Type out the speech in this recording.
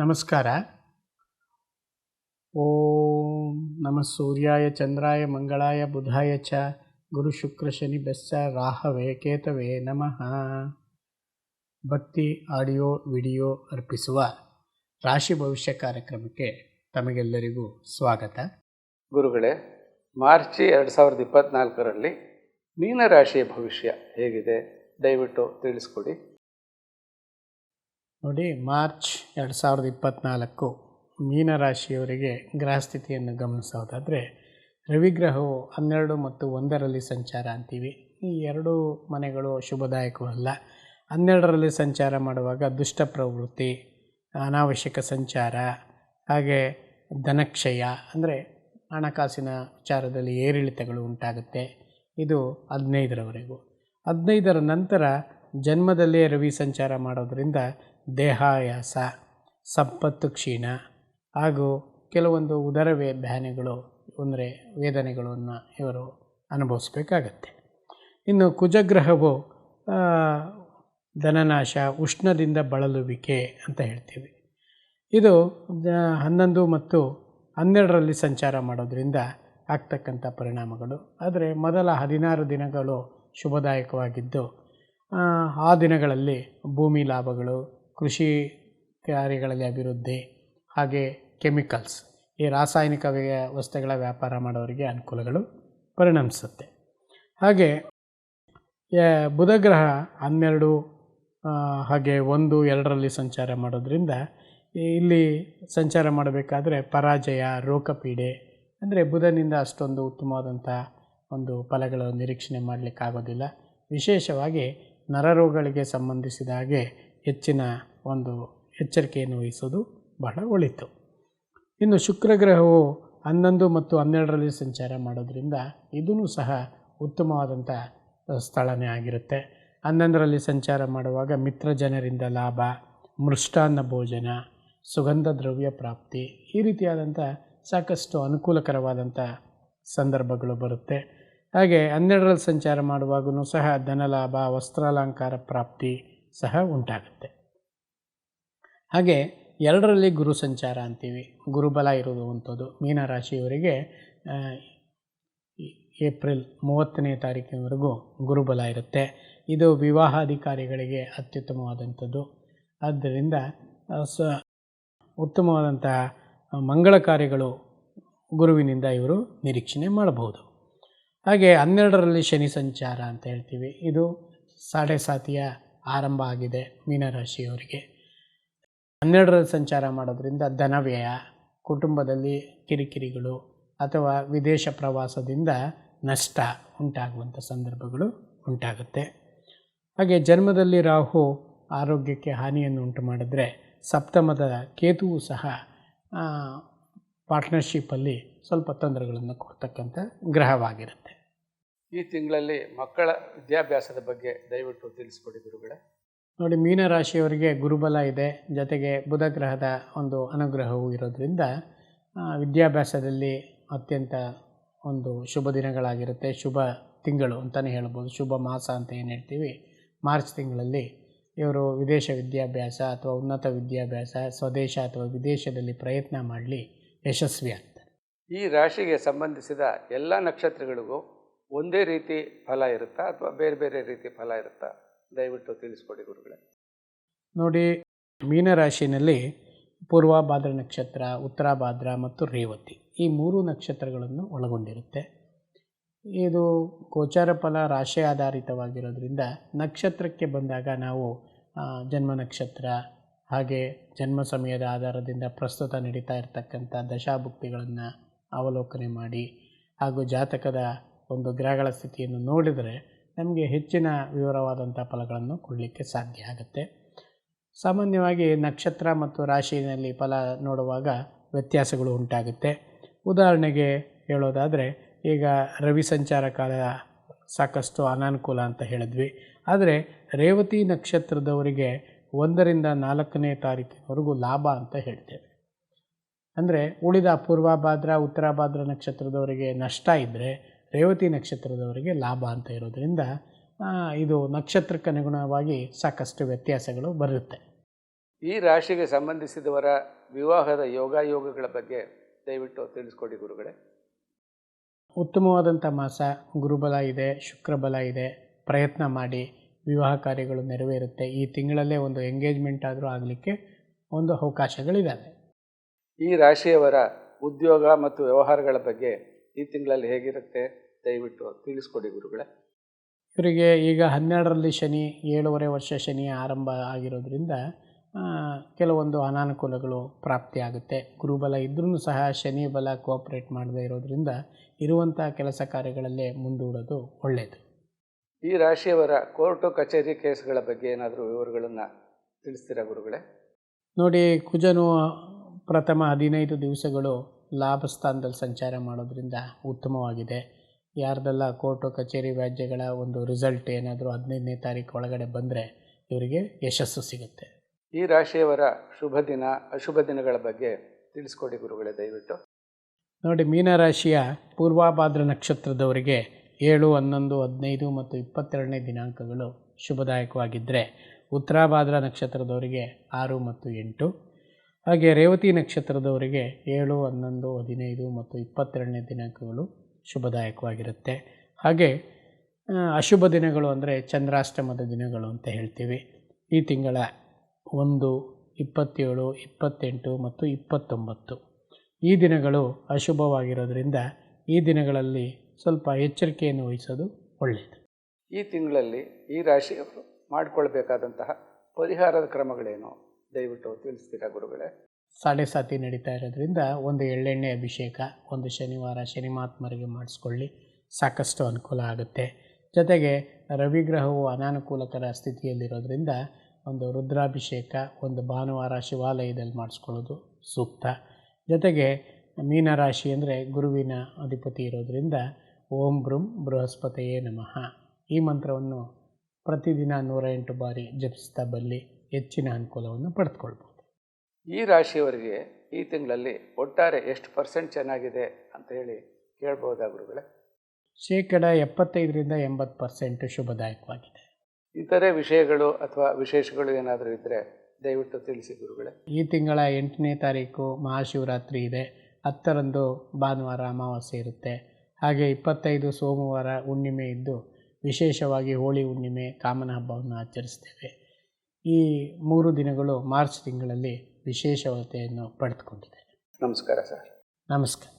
ನಮಸ್ಕಾರ. ಓಂ ನಮ ಸೂರ್ಯಾಯ ಚಂದ್ರಾಯ ಮಂಗಳಾಯ ಬುಧಾಯ ಚ. ಗುರು ಶುಕ್ರ ಶನಿ ಬೆಸ್ಸ ರಾಹವೇ ಕೇತವೇ ನಮಃ. ಭಕ್ತಿ, ಆಡಿಯೋ, ವಿಡಿಯೋ ಅರ್ಪಿಸುವ ರಾಶಿ ಭವಿಷ್ಯ ಕಾರ್ಯಕ್ರಮಕ್ಕೆ ತಮಗೆಲ್ಲರಿಗೂ ಸ್ವಾಗತ. ಗುರುಗಳೇ, ಮಾರ್ಚ್ ಎರಡು ಸಾವಿರದ ಇಪ್ಪತ್ತ್ನಾಲ್ಕರಲ್ಲಿ ಮೀನರಾಶಿಯ ಭವಿಷ್ಯ ಹೇಗಿದೆ? ದಯವಿಟ್ಟು ತಿಳಿಸ್ಕೊಡಿ. ನೋಡಿ, ಮಾರ್ಚ್ ಎರಡು ಸಾವಿರದ ಇಪ್ಪತ್ತ್ನಾಲ್ಕು ಮೀನರಾಶಿಯವರಿಗೆ ಗ್ರಹಸ್ಥಿತಿಯನ್ನು ಗಮನಿಸೋದಾದರೆ, ರವಿಗ್ರಹವು ಹನ್ನೆರಡು ಮತ್ತು ಒಂದರಲ್ಲಿ ಸಂಚಾರ ಅಂತೀವಿ. ಈ ಎರಡೂ ಮನೆಗಳು ಶುಭದಾಯಕವಲ್ಲ. ಹನ್ನೆರಡರಲ್ಲಿ ಸಂಚಾರ ಮಾಡುವಾಗ ದುಷ್ಟ ಪ್ರವೃತ್ತಿ, ಅನಾವಶ್ಯಕ ಸಂಚಾರ, ಹಾಗೆ ಧನಕ್ಷಯ, ಅಂದರೆ ಹಣಕಾಸಿನ ವಿಚಾರದಲ್ಲಿ ಏರಿಳಿತಗಳು ಉಂಟಾಗುತ್ತೆ. ಇದು ಹದಿನೈದರವರೆಗೂ. ಹದಿನೈದರ ನಂತರ ಜನ್ಮದಲ್ಲೇ ರವಿ ಸಂಚಾರ ಮಾಡೋದರಿಂದ ದೇಹಾಯಾಸ ಸಂಪತ್ತು ಕ್ಷೀಣ. ಹಾಗೂ ಕೆಲವೊಂದು ಉದರ ವೇ ಬ್ಯಾನೆಗಳು ಅಂದರೆ ವೇದನೆಗಳನ್ನು ಇವರು ಅನುಭವಿಸ್ಬೇಕಾಗತ್ತೆ. ಇನ್ನು ಕುಜಗ್ರಹವು ಧನನಾಶ, ಉಷ್ಣದಿಂದ ಬಳಲುವಿಕೆ ಅಂತ ಹೇಳ್ತೀವಿ. ಇದು ಹನ್ನೊಂದು ಮತ್ತು ಹನ್ನೆರಡರಲ್ಲಿ ಸಂಚಾರ ಮಾಡೋದರಿಂದ ಆಗ್ತಕ್ಕಂಥ ಪರಿಣಾಮಗಳು. ಆದರೆ ಮೊದಲ ಹದಿನಾರು ದಿನಗಳು ಶುಭದಾಯಕವಾಗಿದ್ದು ಆ ದಿನಗಳಲ್ಲಿ ಭೂಮಿ ಲಾಭಗಳು ಕೃಷಿ ಕಾರ್ಯಗಳಲ್ಲಿ ಅಭಿವೃದ್ಧಿ ಹಾಗೆ ಕೆಮಿಕಲ್ಸ್ ಈ ರಾಸಾಯನಿಕ ವಸ್ತುಗಳ ವ್ಯಾಪಾರ ಮಾಡೋರಿಗೆ ಅನುಕೂಲಗಳು ಪರಿಣಮಿಸುತ್ತೆ. ಹಾಗೆ ಬುಧಗ್ರಹ ಹನ್ನೆರಡು ಹಾಗೆ ಒಂದು, ಎರಡರಲ್ಲಿ ಸಂಚಾರ ಮಾಡೋದ್ರಿಂದ ಇಲ್ಲಿ ಸಂಚಾರ ಮಾಡಬೇಕಾದ್ರೆ ಪರಾಜಯ, ರೋಗಪೀಡೆ ಅಂದರೆ ಬುಧನಿಂದ ಅಷ್ಟೊಂದು ಉತ್ತಮವಾದಂಥ ಒಂದು ಫಲಗಳು ನಿರೀಕ್ಷಣೆ ಮಾಡಲಿಕ್ಕಾಗೋದಿಲ್ಲ. ವಿಶೇಷವಾಗಿ ನರರೋಗಗಳಿಗೆ ಸಂಬಂಧಿಸಿದ ಹಾಗೆ ಹೆಚ್ಚಿನ ಒಂದು ಎಚ್ಚರಿಕೆಯನ್ನು ವಹಿಸೋದು ಬಹಳ ಒಳಿತು. ಇನ್ನು ಶುಕ್ರಗ್ರಹವು ಹನ್ನೊಂದು ಮತ್ತು ಹನ್ನೆರಡರಲ್ಲಿ ಸಂಚಾರ ಮಾಡೋದ್ರಿಂದ ಇದೂ ಸಹ ಉತ್ತಮವಾದಂಥ ಸ್ಥಳನೇ ಆಗಿರುತ್ತೆ. ಹನ್ನೊಂದರಲ್ಲಿ ಸಂಚಾರ ಮಾಡುವಾಗ ಮಿತ್ರ ಜನರಿಂದ ಲಾಭ, ಮೃಷ್ಟಾನ್ನ ಭೋಜನ, ಸುಗಂಧ ದ್ರವ್ಯ ಪ್ರಾಪ್ತಿ ಈ ರೀತಿಯಾದಂಥ ಸಾಕಷ್ಟು ಅನುಕೂಲಕರವಾದಂಥ ಸಂದರ್ಭಗಳು ಬರುತ್ತೆ. ಹಾಗೆ ಹನ್ನೆರಡರಲ್ಲಿ ಸಂಚಾರ ಮಾಡುವಾಗೂ ಸಹ ಧನಲಾಭ, ವಸ್ತ್ರಾಲಂಕಾರ ಪ್ರಾಪ್ತಿ ಸಹ ಉಂಟಾಗುತ್ತೆ. ಹಾಗೆ ಎರಡರಲ್ಲಿ ಗುರು ಸಂಚಾರ ಅಂತೀವಿ. ಗುರುಬಲ ಇರುವಂಥದ್ದು ಮೀನರಾಶಿಯವರಿಗೆ ಏಪ್ರಿಲ್ ಮೂವತ್ತನೇ ತಾರೀಕಿನವರೆಗೂ ಗುರುಬಲ ಇರುತ್ತೆ. ಇದು ವಿವಾಹಾಧಿಕಾರಿಗಳಿಗೆ ಅತ್ಯುತ್ತಮವಾದಂಥದ್ದು. ಆದ್ದರಿಂದ ಸ, ಉತ್ತಮವಾದಂತಹ ಮಂಗಳ ಕಾರ್ಯಗಳು ಗುರುವಿನಿಂದ ಇವರು ನಿರೀಕ್ಷಣೆ ಮಾಡಬಹುದು. ಹಾಗೆ ಹನ್ನೆರಡರಲ್ಲಿ ಶನಿ ಸಂಚಾರ ಅಂತ ಹೇಳ್ತೀವಿ. ಇದು ಸಾಡೆ ಸಾತಿಯ ಆರಂಭ ಆಗಿದೆ ಮೀನರಾಶಿಯವರಿಗೆ. ಹನ್ನೆರಡರಲ್ಲಿ ಸಂಚಾರ ಮಾಡೋದ್ರಿಂದ ಧನವ್ಯಯ, ಕುಟುಂಬದಲ್ಲಿ ಕಿರಿಕಿರಿಗಳು ಅಥವಾ ವಿದೇಶ ಪ್ರವಾಸದಿಂದ ನಷ್ಟ ಉಂಟಾಗುವಂಥ ಸಂದರ್ಭಗಳು ಉಂಟಾಗುತ್ತೆ. ಹಾಗೆ ಜನ್ಮದಲ್ಲಿ ರಾಹು ಆರೋಗ್ಯಕ್ಕೆ ಹಾನಿಯನ್ನು ಉಂಟು ಮಾಡಿದ್ರೆ ಸಪ್ತಮದ ಕೇತುವು ಸಹ ಪಾರ್ಟ್ನರ್ಶಿಪ್ಪಲ್ಲಿ ಸ್ವಲ್ಪ ತೊಂದರೆಗಳನ್ನು ಕೊಡ್ತಕ್ಕಂಥ ಗ್ರಹವಾಗಿರುತ್ತೆ. ಈ ತಿಂಗಳಲ್ಲಿ ಮಕ್ಕಳ ವಿದ್ಯಾಭ್ಯಾಸದ ಬಗ್ಗೆ ದಯವಿಟ್ಟು ತಿಳಿಸ್ಕೊಡಿ ಗುರುಗಳೇ. ನೋಡಿ ಮೀನರಾಶಿಯವರಿಗೆ ಗುರುಬಲ ಇದೆ. ಜೊತೆಗೆ ಬುಧ ಗ್ರಹದ ಒಂದು ಅನುಗ್ರಹವೂ ಇರೋದ್ರಿಂದ ವಿದ್ಯಾಭ್ಯಾಸದಲ್ಲಿ ಅತ್ಯಂತ ಒಂದು ಶುಭ ದಿನಗಳಾಗಿರುತ್ತೆ. ಶುಭ ತಿಂಗಳು ಅಂತಲೇ ಹೇಳ್ಬೋದು. ಶುಭ ಮಾಸ ಅಂತ ಏನು ಹೇಳ್ತೀವಿ? ಮಾರ್ಚ್ ತಿಂಗಳಲ್ಲಿ ಇವರು ವಿದೇಶ ವಿದ್ಯಾಭ್ಯಾಸ ಅಥವಾ ಉನ್ನತ ವಿದ್ಯಾಭ್ಯಾಸ ಸ್ವದೇಶ ಅಥವಾ ವಿದೇಶದಲ್ಲಿ ಪ್ರಯತ್ನ ಮಾಡಲಿ ಯಶಸ್ವಿ ಆಗ್ತಾರೆ. ಈ ರಾಶಿಗೆ ಸಂಬಂಧಿಸಿದ ಎಲ್ಲ ನಕ್ಷತ್ರಗಳಿಗೂ ಒಂದೇ ರೀತಿ ಫಲ ಇರುತ್ತಾ ಅಥವಾ ಬೇರೆ ಬೇರೆ ರೀತಿ ಫಲ ಇರುತ್ತಾ? ದಯವಿಟ್ಟು ತಿಳಿಸ್ಕೊಡಿ ಗುರುಗಳೇ. ನೋಡಿ, ಮೀನರಾಶಿನಲ್ಲಿ ಪೂರ್ವಭಾದ್ರ ನಕ್ಷತ್ರ, ಉತ್ತರಾಭಾದ್ರ ಮತ್ತು ರೇವತಿ ಈ ಮೂರು ನಕ್ಷತ್ರಗಳನ್ನು ಒಳಗೊಂಡಿರುತ್ತೆ. ಇದು ಗೋಚಾರ ಫಲ, ರಾಶಿ ಆಧಾರಿತವಾಗಿರೋದ್ರಿಂದ ನಕ್ಷತ್ರಕ್ಕೆ ಬಂದಾಗ ನಾವು ಜನ್ಮ ನಕ್ಷತ್ರ ಹಾಗೆ ಜನ್ಮ ಸಮಯದ ಆಧಾರದಿಂದ ಪ್ರಸ್ತುತ ನಡೀತಾ ಇರತಕ್ಕಂಥ ದಶಾಭುಕ್ತಿಗಳನ್ನು ಅವಲೋಕನೆ ಮಾಡಿ ಹಾಗೂ ಜಾತಕದ ಒಂದು ಗ್ರಹಗಳ ಸ್ಥಿತಿಯನ್ನು ನೋಡಿದರೆ ನಮಗೆ ಹೆಚ್ಚಿನ ವಿವರವಾದಂಥ ಫಲಗಳನ್ನು ಕೊಡಲಿಕ್ಕೆ ಸಾಧ್ಯ ಆಗುತ್ತೆ. ಸಾಮಾನ್ಯವಾಗಿ ನಕ್ಷತ್ರ ಮತ್ತು ರಾಶಿಯಲ್ಲಿ ಫಲ ನೋಡುವಾಗ ವ್ಯತ್ಯಾಸಗಳು ಉಂಟಾಗುತ್ತೆ. ಉದಾಹರಣೆಗೆ ಹೇಳೋದಾದರೆ, ಈಗ ರವಿ ಸಂಚಾರ ಕಾಲ ಸಾಕಷ್ಟು ಅನಾನುಕೂಲ ಅಂತ ಹೇಳಿದ್ವಿ. ಆದರೆ ರೇವತಿ ನಕ್ಷತ್ರದವರಿಗೆ ಒಂದರಿಂದ ನಾಲ್ಕನೇ ತಾರೀಕಿನವರೆಗೂ ಲಾಭ ಅಂತ ಹೇಳ್ತೇವೆ. ಅಂದರೆ ಉಳಿದ ಪೂರ್ವಭಾದ್ರ ಉತ್ತರಭಾದ್ರ ನಕ್ಷತ್ರದವರಿಗೆ ನಷ್ಟ ಇದ್ದರೆ ರೇವತಿ ನಕ್ಷತ್ರದವರಿಗೆ ಲಾಭ ಅಂತ ಇರೋದರಿಂದ ಇದು ನಕ್ಷತ್ರಕ್ಕೆ ಅನುಗುಣವಾಗಿ ಸಾಕಷ್ಟು ವ್ಯತ್ಯಾಸಗಳು ಬರುತ್ತೆ. ಈ ರಾಶಿಗೆ ಸಂಬಂಧಿಸಿದವರ ವಿವಾಹದ ಯೋಗಾಯೋಗಗಳ ಬಗ್ಗೆ ದಯವಿಟ್ಟು ತಿಳಿಸ್ಕೊಡಿ ಗುರುಗಳೇ. ಉತ್ತಮವಾದಂಥ ಮಾಸ ಗುರುಬಲ ಇದೆ ಶುಕ್ರಬಲ ಇದೆ ಪ್ರಯತ್ನ ಮಾಡಿ ವಿವಾಹ ಕಾರ್ಯಗಳು ನೆರವೇರುತ್ತೆ. ಈ ತಿಂಗಳಲ್ಲೇ ಒಂದು ಎಂಗೇಜ್ಮೆಂಟ್ ಆದರೂ ಆಗಲಿಕ್ಕೆ ಒಂದು ಅವಕಾಶಗಳಿದ್ದಾವೆ ಈ ರಾಶಿಯವರ ಉದ್ಯೋಗ ಮತ್ತು ವ್ಯವಹಾರಗಳ ಬಗ್ಗೆ ಈ ತಿಂಗಳಲ್ಲಿ ಹೇಗಿರುತ್ತೆ? ದಯವಿಟ್ಟು ತಿಳಿಸ್ಕೊಡಿ ಗುರುಗಳೇ. ಇವರಿಗೆ ಈಗ ಹನ್ನೆರಡರಲ್ಲಿ ಶನಿ ಏಳುವರೆ ವರ್ಷ ಶನಿ ಆರಂಭ ಆಗಿರೋದ್ರಿಂದ ಕೆಲವೊಂದು ಅನಾನುಕೂಲಗಳು ಪ್ರಾಪ್ತಿಯಾಗುತ್ತೆ. ಗುರುಬಲ ಇದ್ರೂ ಸಹ ಶನಿ ಬಲ ಕೋಆಪ್ರೇಟ್ ಮಾಡದೇ ಇರೋದ್ರಿಂದ ಇರುವಂಥ ಕೆಲಸ ಕಾರ್ಯಗಳಲ್ಲೇ ಮುಂದೂಡೋದು ಒಳ್ಳೆಯದು ಈ ರಾಶಿಯವರ ಕೋರ್ಟು ಕಚೇರಿ ಕೇಸ್ಗಳ ಬಗ್ಗೆ ಏನಾದರೂ ವಿವರಗಳನ್ನು ತಿಳಿಸ್ತೀರಾ ಗುರುಗಳೇ? ನೋಡಿ ಕುಜನು ಪ್ರಥಮ ಹದಿನೈದು ದಿವಸಗಳು ಲಾಭ ಸ್ಥಾನದಲ್ಲಿ ಸಂಚಾರ ಮಾಡೋದ್ರಿಂದ ಉತ್ತಮವಾಗಿದೆ. ಯಾರ್ದೆಲ್ಲ ಕೋರ್ಟು ಕಚೇರಿ ವ್ಯಾಜ್ಯಗಳ ಒಂದು ರಿಸಲ್ಟ್ ಏನಾದರೂ ಹದಿನೈದನೇ ತಾರೀಕು ಒಳಗಡೆ ಬಂದರೆ ಇವರಿಗೆ ಯಶಸ್ಸು ಸಿಗುತ್ತೆ. ಈ ರಾಶಿಯವರ ಶುಭ ದಿನ ಅಶುಭ ದಿನಗಳ ಬಗ್ಗೆ ತಿಳಿಸ್ಕೊಡಿ ಗುರುಗಳೇ ದಯವಿಟ್ಟು. ನೋಡಿ ಮೀನರಾಶಿಯ ಪೂರ್ವಾಭಾದ್ರ ನಕ್ಷತ್ರದವರಿಗೆ ಏಳು ಹನ್ನೊಂದು ಹದಿನೈದು ಮತ್ತು ಇಪ್ಪತ್ತೆರಡನೇ ದಿನಾಂಕಗಳು ಶುಭದಾಯಕವಾಗಿದ್ದರೆ ಉತ್ತರಾಭಾದ್ರ ನಕ್ಷತ್ರದವರಿಗೆ ಆರು ಮತ್ತು ಎಂಟು. ಹಾಗೆ ರೇವತಿ ನಕ್ಷತ್ರದವರಿಗೆ ಏಳು, ಹನ್ನೊಂದು, ಹದಿನೈದು ಮತ್ತು ಇಪ್ಪತ್ತೆರಡನೇ ದಿನಾಂಕಗಳು ಶುಭದಾಯಕವಾಗಿರುತ್ತೆ. ಹಾಗೆ ಅಶುಭ ದಿನಗಳು ಅಂದರೆ ಚಂದ್ರಾಷ್ಟಮದ ದಿನಗಳು ಅಂತ ಹೇಳ್ತೀವಿ. ಈ ತಿಂಗಳ ಒಂದು, ಇಪ್ಪತ್ತೇಳು, ಇಪ್ಪತ್ತೆಂಟು ಮತ್ತು ಇಪ್ಪತ್ತೊಂಬತ್ತು. ಈ ದಿನಗಳು ಅಶುಭವಾಗಿರೋದ್ರಿಂದ ಈ ದಿನಗಳಲ್ಲಿ ಸ್ವಲ್ಪ ಎಚ್ಚರಿಕೆಯನ್ನು ವಹಿಸೋದು ಒಳ್ಳೆಯದು ಈ ತಿಂಗಳಲ್ಲಿ ಈ ರಾಶಿಯವರು ಮಾಡಿಕೊಳ್ಬೇಕಾದಂತಹ ಪರಿಹಾರದ ಕ್ರಮಗಳೇನು? ದಯವಿಟ್ಟು ತಿಳಿಸ್ತೀರಾ ಗುರುಗಳೇ? ಸಾತಿ ನಡೀತಾ ಇರೋದ್ರಿಂದ ಒಂದು ಎಳ್ಳೆಣ್ಣೆ ಅಭಿಷೇಕ, ಒಂದು ಶನಿವಾರ ಶನಿಮಾತ್ಮರಿಗೆ ಮಾಡಿಸ್ಕೊಳ್ಳಿ. ಸಾಕಷ್ಟು ಅನುಕೂಲ ಆಗುತ್ತೆ. ಜೊತೆಗೆ ರವಿಗ್ರಹವು ಅನಾನುಕೂಲಕರ ಸ್ಥಿತಿಯಲ್ಲಿರೋದ್ರಿಂದ ಒಂದು ರುದ್ರಾಭಿಷೇಕ, ಒಂದು ಭಾನುವಾರ ಶಿವಾಲಯದಲ್ಲಿ ಮಾಡಿಸ್ಕೊಳ್ಳೋದು ಸೂಕ್ತ. ಜೊತೆಗೆ ಮೀನರಾಶಿ ಅಂದರೆ ಗುರುವಿನ ಅಧಿಪತಿ ಇರೋದರಿಂದ ಓಂ ಬೃಂ ಬೃಹಸ್ಪತಿಯೇ ನಮಃ. ಈ ಮಂತ್ರವನ್ನು ಪ್ರತಿದಿನ ನೂರ ಎಂಟು ಬಾರಿ ಜಪಿಸ್ತಾ ಬಲ್ಲಿ ಹೆಚ್ಚಿನ ಅನುಕೂಲವನ್ನು ಪಡೆದುಕೊಳ್ಬೋದು ಈ ರಾಶಿಯವರಿಗೆ ಈ ತಿಂಗಳಲ್ಲಿ ಒಟ್ಟಾರೆ ಎಷ್ಟು ಪರ್ಸೆಂಟ್ ಚೆನ್ನಾಗಿದೆ ಅಂತ ಹೇಳಿ ಕೇಳ್ಬೋದಾ ಗುರುಗಳೇ? ಶೇಕಡ ಎಪ್ಪತ್ತೈದರಿಂದ ಎಂಬತ್ತು ಪರ್ಸೆಂಟ್ ಶುಭದಾಯಕವಾಗಿದೆ. ಇತರೆ ವಿಷಯಗಳು ಅಥವಾ ವಿಶೇಷಗಳು ಏನಾದರೂ ಇದ್ದರೆ ದಯವಿಟ್ಟು ತಿಳಿಸಿ ಗುರುಗಳೇ. ಈ ತಿಂಗಳ ಎಂಟನೇ ತಾರೀಕು ಮಹಾಶಿವರಾತ್ರಿ ಇದೆ. ಹತ್ತರಂದು ಭಾನುವಾರ ಅಮಾವಾಸ್ಯೆ ಇರುತ್ತೆ. ಹಾಗೆ ಇಪ್ಪತ್ತೈದು ಸೋಮವಾರ ಹುಣ್ಣಿಮೆ ಇದ್ದು ವಿಶೇಷವಾಗಿ ಹೋಳಿ ಹುಣ್ಣಿಮೆ ಕಾಮನ ಹಬ್ಬವನ್ನು ಆಚರಿಸ್ತೇವೆ. ಈ ಮೂರು ದಿನಗಳು ಮಾರ್ಚ್ ತಿಂಗಳಲ್ಲಿ ವಿಶೇಷತೆಯನ್ನು ಪಡೆದುಕೊಂಡಿದೆ ನಮಸ್ಕಾರ ಸರ್. ನಮಸ್ಕಾರ.